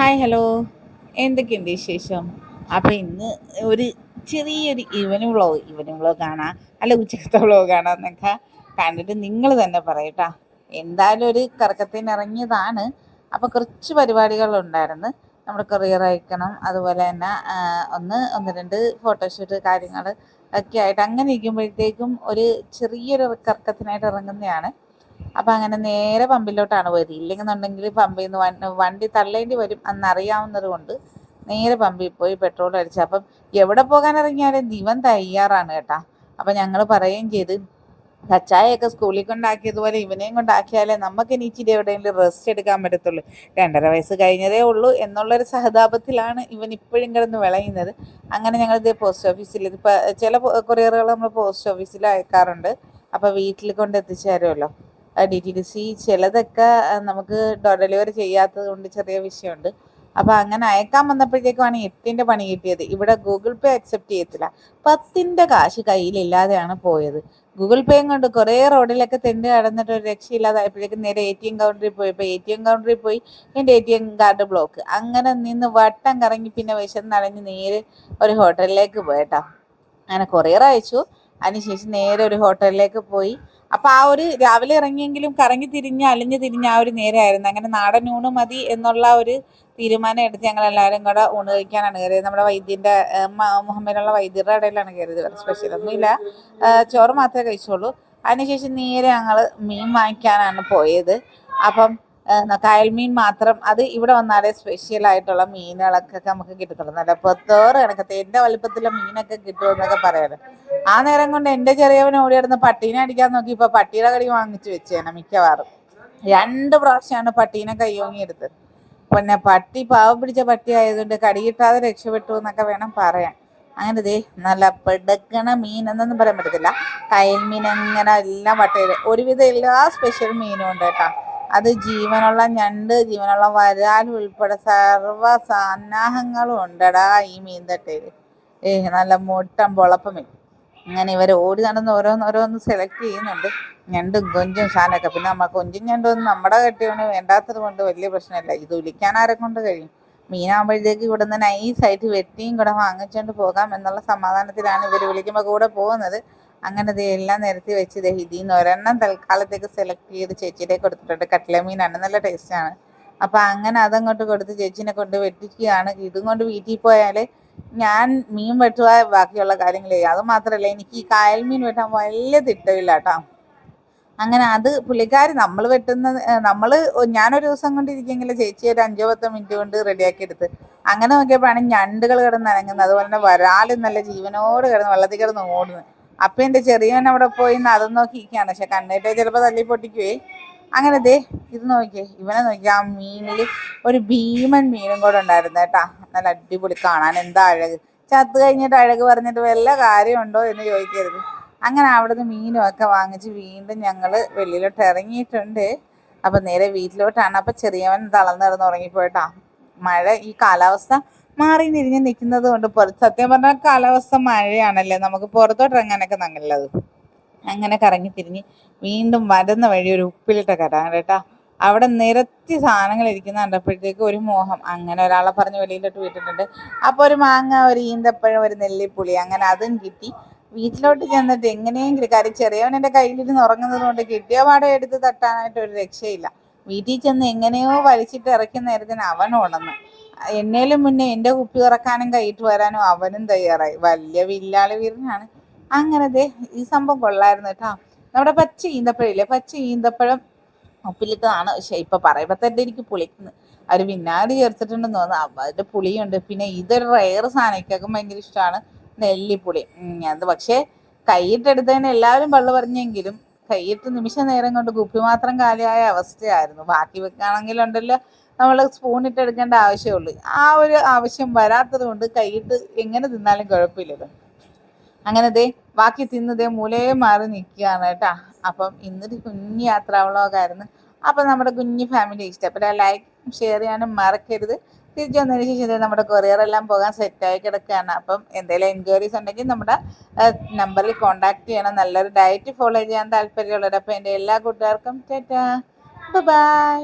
Hi hello എന്തൊക്കെയുണ്ട് വിശേഷം? അപ്പം ഇന്ന് ഒരു ചെറിയൊരു ഈവനിങ് വ്ളോഗ് ഈവനിങ് വ്ളോഗ് കാണാം അല്ല ഉച്ചക്കത്തെ വ്ളോഗ് കാണാമെന്നൊക്കെ കണ്ടിട്ട് നിങ്ങൾ തന്നെ പറയട്ടാ എന്തായാലും ഒരു കറക്കത്തിന് ഇറങ്ങിയതാണ്. അപ്പോൾ കുറച്ച് പരിപാടികളുണ്ടായിരുന്നു നമ്മുടെ കൊറിയർ അയക്കണം. അതുപോലെ തന്നെ ഒന്ന് ഒന്ന് രണ്ട് ഫോട്ടോഷൂട്ട് കാര്യങ്ങൾ ഒക്കെ ആയിട്ട് അങ്ങനെ ഇരിക്കുമ്പോഴത്തേക്കും ഒരു ചെറിയൊരു കറക്കത്തിനായിട്ട് ഇറങ്ങുന്നതാണ്. അപ്പം അങ്ങനെ നേരെ പമ്പിലോട്ടാണ് പോയത്. ഇല്ലെന്നുണ്ടെങ്കിൽ പമ്പിൽ നിന്ന് വണ്ടി തള്ളേണ്ടി വരും എന്നറിയാവുന്നത് കൊണ്ട് നേരെ പമ്പിൽ പോയി പെട്രോൾ അടിച്ചു. അപ്പം എവിടെ പോകാൻ ഇറങ്ങിയാലും ദിവൻ തയ്യാറാണ് കേട്ടാ. അപ്പം ഞങ്ങൾ പറയുകയും ചെയ്ത് കച്ചായൊക്കെ സ്കൂളിൽ കൊണ്ടാക്കിയതുപോലെ ഇവനെയും കൊണ്ടാക്കിയാലേ നമുക്ക് ഇനി ഇച്ചിരി എവിടെയെങ്കിലും റെസ്റ്റ് എടുക്കാൻ പറ്റത്തുള്ളൂ. രണ്ടര വയസ്സ് കഴിഞ്ഞതേ ഉള്ളൂ എന്നുള്ളൊരു സഹതാപത്തിലാണ് ഇവൻ ഇപ്പോഴും കിടന്ന് വിളയുന്നത്. അങ്ങനെ ഞങ്ങൾ ഇതേ പോസ്റ്റ് ഓഫീസിൽ ഇപ്പം ചില കൊറിയറുകൾ നമ്മൾ പോസ്റ്റ് ഓഫീസിൽ അയക്കാറുണ്ട്. അപ്പോൾ വീട്ടിൽ കൊണ്ട് എത്തിച്ചു തരുമല്ലോ ഡി ടി ഡി സി ചിലതൊക്കെ നമുക്ക് ഡെലിവറി ചെയ്യാത്തത് കൊണ്ട് ചെറിയ വിഷയമുണ്ട്. അപ്പോൾ അങ്ങനെ അയക്കാൻ വന്നപ്പോഴത്തേക്കുമാണ് എട്ടിന്റെ പണി കിട്ടിയത്. ഇവിടെ ഗൂഗിൾ പേ അക്സെപ്റ്റ് ചെയ്യത്തില്ല. പത്തിന്റെ കാശ് കയ്യിലില്ലാതെയാണ് പോയത്. ഗൂഗിൾ പേയും കൊണ്ട് കുറേ റോഡിലൊക്കെ തെണ്ട് കടന്നിട്ട് ഒരു രക്ഷയില്ലാതായപ്പോഴേക്കും നേരെ എ ടി എം കൗണ്ടറിൽ പോയി. ഇപ്പോൾ എ ടി എം കൗണ്ടറിൽ പോയി എന്റെ A T M card block. അങ്ങനെ നിന്ന് വട്ടം കറങ്ങി പിന്നെ വിശന്നടഞ്ഞ് നേരെ ഒരു ഹോട്ടലിലേക്ക് പോയേട്ടാ അങ്ങനെ കൊറിയർ അയച്ചു അതിനുശേഷം നേരെ ഒരു ഹോട്ടലിലേക്ക് പോയി. അപ്പൊ ആ ഒരു രാവിലെ ഇറങ്ങിയെങ്കിലും കറങ്ങി തിരിഞ്ഞ് അലിഞ്ഞു തിരിഞ്ഞ് ആ ഒരു നേരമായിരുന്നു അങ്ങനെ നാടൻ ഊണ് മതി എന്നുള്ള ഒരു തീരുമാനം എടുത്ത് ഞങ്ങൾ എല്ലാവരും കൂടെ ഊണ് കഴിക്കാനാണ് കയറിയത് നമ്മുടെ വൈദ്യന്റെ മുഹമ്മദിനുള്ള വൈദ്യരുടെ ഇടയിലാണ് കയറിയത് സ്പെഷ്യൽ ഒന്നുമില്ല. ചോറ് മാത്രമേ കഴിച്ചുള്ളൂ. അതിനുശേഷം നേരെ ഞങ്ങൾ മീൻ വാങ്ങിക്കാനാണ് പോയത്. അപ്പം ഏഹ്, കായൽ മീൻ മാത്രം അത് ഇവിടെ വന്നാലേ സ്പെഷ്യൽ ആയിട്ടുള്ള മീനുകളൊക്കെ നമുക്ക് കിട്ടത്തുള്ളൂ. നല്ല പത്തോറ് കണക്കത്തെ എന്റെ വലുപ്പത്തിലുള്ള മീനൊക്കെ കിട്ടുമെന്നൊക്കെ പറയാറ് ആ നേരം കൊണ്ട് എന്റെ ഓടി കിടന്ന് പട്ടീനെ അടിക്കാൻ നോക്കി ഇപ്പൊ പട്ടിയുടെ കടി വാങ്ങിച്ചു വെച്ചേനെ മിക്കവാറും. രണ്ട് പ്രാവശ്യമാണ് പട്ടീനെ കയ്യോങ്ങി എടുത്തത് പിന്നെ പട്ടി പാവം പിടിച്ച പട്ടി ആയതുകൊണ്ട് കടി കിട്ടാതെ രക്ഷപ്പെട്ടു എന്നൊക്കെ വേണം പറയാൻ. അങ്ങനെ ദേ നല്ല പെടുക്കണ മീൻ എന്നൊന്നും പറയാൻ പറ്റത്തില്ല. കയൽ മീൻ അങ്ങനെ എല്ലാം വട്ടയിൽ ഒരുവിധം എല്ലാ സ്പെഷ്യൽ മീനും ഉണ്ട് കേട്ടോ. അത് ജീവനുള്ള ഞണ്ട് ജീവനുള്ള വരാൽ ഉൾപ്പെടെ സർവ സന്നാഹങ്ങളും ഉണ്ടടാ ഈ മീൻ തട്ടയിൽ ഏ നല്ല മുട്ടം പൊളപ്പമേ അങ്ങനെ ഇവർ ഓടി നടന്ന് ഓരോന്ന് ഓരോന്ന് സെലക്ട് ചെയ്യുന്നുണ്ട്. ഞണ്ടും കൊഞ്ചും സാധനമൊക്കെ. പിന്നെ നമ്മൾ കൊഞ്ചും ഞണ്ടും നമ്മുടെ കെട്ടിയോണ് വേണ്ടാത്തത് കൊണ്ട് വലിയ പ്രശ്നമില്ല. ഇത് ഒലിക്കാൻ ആരെ കൊണ്ട് കഴിയും? മീനാകുമ്പോഴത്തേക്ക് ഇവിടെ നിന്ന് നൈസായിട്ട് വെട്ടിയും കൂടെ വാങ്ങിച്ചുകൊണ്ട് പോകാം എന്നുള്ള സമാധാനത്തിലാണ് ഇവർ വിളിക്കുമ്പോൾ കൂടെ പോകുന്നത്. അങ്ങനെ എല്ലാം നിരത്തി വെച്ച് ദേ ഇതിൽ ഒരെണ്ണം തൽക്കാലത്തേക്ക് സെലക്ട് ചെയ്ത് ചേച്ചിയുടെ കൊടുത്തിട്ടുണ്ട്. കട്ട്ല മീനാണ് നല്ല ടേസ്റ്റാണ് അപ്പം അങ്ങനെ അതങ്ങോട്ട് കൊടുത്ത് ചേച്ചിനെ കൊണ്ട് വെട്ടിക്കുകയാണ്. ഇതും കൊണ്ട് വീട്ടിൽ പോയാൽ ഞാൻ മീൻ വെട്ടുക ബാക്കിയുള്ള കാര്യങ്ങൾ ചെയ്യും. അത് മാത്രമല്ല എനിക്ക് ഈ കായൽ മീൻ വെട്ടാൻ വലിയ തിട്ടമില്ല കേട്ടോ അങ്ങനെ അത് പുള്ളിക്കാരി നമ്മൾ വെട്ടുന്ന നമ്മൾ ഞാനൊരു ദിവസം കൊണ്ടിരിക്കുമെങ്കിൽ ചേച്ചി ഒരു അഞ്ചോ പത്തോ മിനിറ്റ് കൊണ്ട് റെഡിയാക്കി എടുത്ത്. അങ്ങനെ നോക്കിയപ്പോഴാണ് ഞണ്ടുകൾ കിടന്ന് അനങ്ങുന്നത്. അതുപോലെ തന്നെ വരാലും നല്ല ജീവനോട് കിടന്ന് വെള്ളത്തിൽ കിടന്ന് ഓടുന്നത്. അപ്പം എന്റെ ചെറിയവൻ അവിടെ പോയി നടന്ന് നോക്കിയിരിക്കുകയാണ്. പക്ഷെ കണ്ണിട്ടേ ചിലപ്പോൾ തല്ലി പൊട്ടിക്കുവേ. അങ്ങനെ ദേ ഇത് നോക്കിയേ. ഇവനെ നോക്കി ആ മീനിൽ ഒരു ഭീമൻ മീനും കൂടെ ഉണ്ടായിരുന്നു കേട്ടാ. നല്ല അടിപൊളി കാണാൻ എന്താ അഴക്. ചത്ത് കഴിഞ്ഞിട്ട് അഴക് പറഞ്ഞിട്ട് വല്ല കാര്യമുണ്ടോ എന്ന് ചോദിക്കരുത്. അങ്ങനെ അവിടുന്ന് മീനും ഒക്കെ വാങ്ങിച്ച് വീണ്ടും ഞങ്ങൾ വെളിയിലോട്ട് ഇറങ്ങിയിട്ടുണ്ട്. അപ്പം നേരെ വീട്ടിലോട്ടാണ്. അപ്പം ചെറിയവൻ തളർന്നിടന്ന് ഉറങ്ങിപ്പോയിട്ടാ മഴ ഈ കാലാവസ്ഥ മാറി തിരിഞ്ഞ് നിൽക്കുന്നത് കൊണ്ട് സത്യം പറഞ്ഞാൽ കാലാവസ്ഥ മഴയാണല്ലേ. നമുക്ക് പുറത്തോട്ട് ഇറങ്ങാനൊക്കെ നല്ലത് അങ്ങനെ കറങ്ങി തിരിഞ്ഞ് വീണ്ടും വരുന്ന വഴി ഒരു ഉപ്പിലിട്ട കട കേട്ടാ. അവിടെ നിരത്തി സാധനങ്ങൾ ഇരിക്കുന്ന കണ്ടപ്പോഴത്തേക്ക് ഒരു മോഹം. അങ്ങനെ ഒരാളെ പറഞ്ഞ് വെളിയിലോട്ട് വിട്ടിട്ടുണ്ട്. അപ്പോൾ ഒരു മാങ്ങ ഒരു ഈന്തപ്പഴം ഒരു നെല്ലിപ്പുളി അങ്ങനെ അതും കിട്ടി. വീട്ടിലോട്ട് ചെന്നിട്ട് എങ്ങനെയെങ്കിലും കാര്യം ചെറിയവൻ എന്റെ കയ്യിലിരുന്ന് ഉറങ്ങുന്നത് കൊണ്ട് കിട്ടിയ പാടെ എടുത്ത് തട്ടാനായിട്ട് ഒരു രക്ഷയില്ല. വീട്ടിൽ ചെന്ന് എങ്ങനെയോ വലിച്ചിട്ട് ഇറക്കുന്ന നേരത്തിന് അവൻ ഉണർന്ന്. എന്നേലും മുന്നേ എന്റെ കുപ്പി ഉറക്കാനും കൈയിട്ട് വരാനും അവനും തയ്യാറായി. വലിയ വില്ലാളി വീരനാണ്. അങ്ങനെ ദേ ഈ സംഭവം കൊള്ളായിരുന്നു കേട്ടോ. നമ്മുടെ പച്ച ഈന്തപ്പഴമില്ലേ? പച്ച ഈന്തപ്പഴം ഉപ്പിലിട്ടതാണ് പക്ഷെ ഇപ്പൊ പറയുമ്പോ തന്നെ എനിക്ക് പുളിക്കുന്നു. അവർ വിനാഗിരി ചേർത്തിട്ടുണ്ടെന്ന് തോന്നുന്നു. അതിന്റെ പുളിയുണ്ട്. പിന്നെ ഇതൊരു റയർ സാധനം. ഇക്കൊക്കെ ഭയങ്കര ഇഷ്ടമാണ്. നെല്ലിപ്പുളി. അത് പക്ഷേ കൈയിട്ടെടുത്തതിന് എല്ലാവരും പള്ളു പറഞ്ഞെങ്കിലും കൈയിട്ട് നിമിഷ നേരം കൊണ്ട് കുപ്പി മാത്രം കാലിയായ അവസ്ഥയായിരുന്നു. ബാക്കി വെക്കുകയാണെങ്കിലുണ്ടല്ലോ നമ്മൾ സ്പൂൺ ഇട്ട് എടുക്കേണ്ട ആവശ്യമുള്ളൂ. ആ ഒരു ആവശ്യം വരാത്തത് കൊണ്ട് കൈയിട്ട് എങ്ങനെ തിന്നാലും കുഴപ്പമില്ലല്ലോ. അങ്ങനെ ദേ ബാക്കി തിന്നതേ മൂലയെ മാറി നിൽക്കുകയാണ് കേട്ടാ. അപ്പം ഇന്നൊരു കുഞ്ഞു യാത്രാവളമൊക്കെയായിരുന്നു അപ്പം നമ്മുടെ കുഞ്ഞു ഫാമിലി ഇഷ്ടപ്പെട്ട ലൈക്ക് ഷെയർ ചെയ്യാനും മറക്കരുത്. തിരിച്ചു വന്നതിന് ശേഷം നമ്മുടെ കൊറിയർ എല്ലാം പോകാൻ സെറ്റായി കിടക്കുകയാണ്. അപ്പം എന്തെങ്കിലും എൻക്വയറീസ് ഉണ്ടെങ്കിൽ നമ്മുടെ നമ്പറിൽ കോൺടാക്ട് ചെയ്യണം. നല്ലൊരു ഡയറ്റ് ഫോളോ ചെയ്യാൻ താല്പര്യമുള്ളവർ അപ്പം എന്റെ എല്ലാ കൂട്ടുകാർക്കും ടാറ്റാ. ബൈ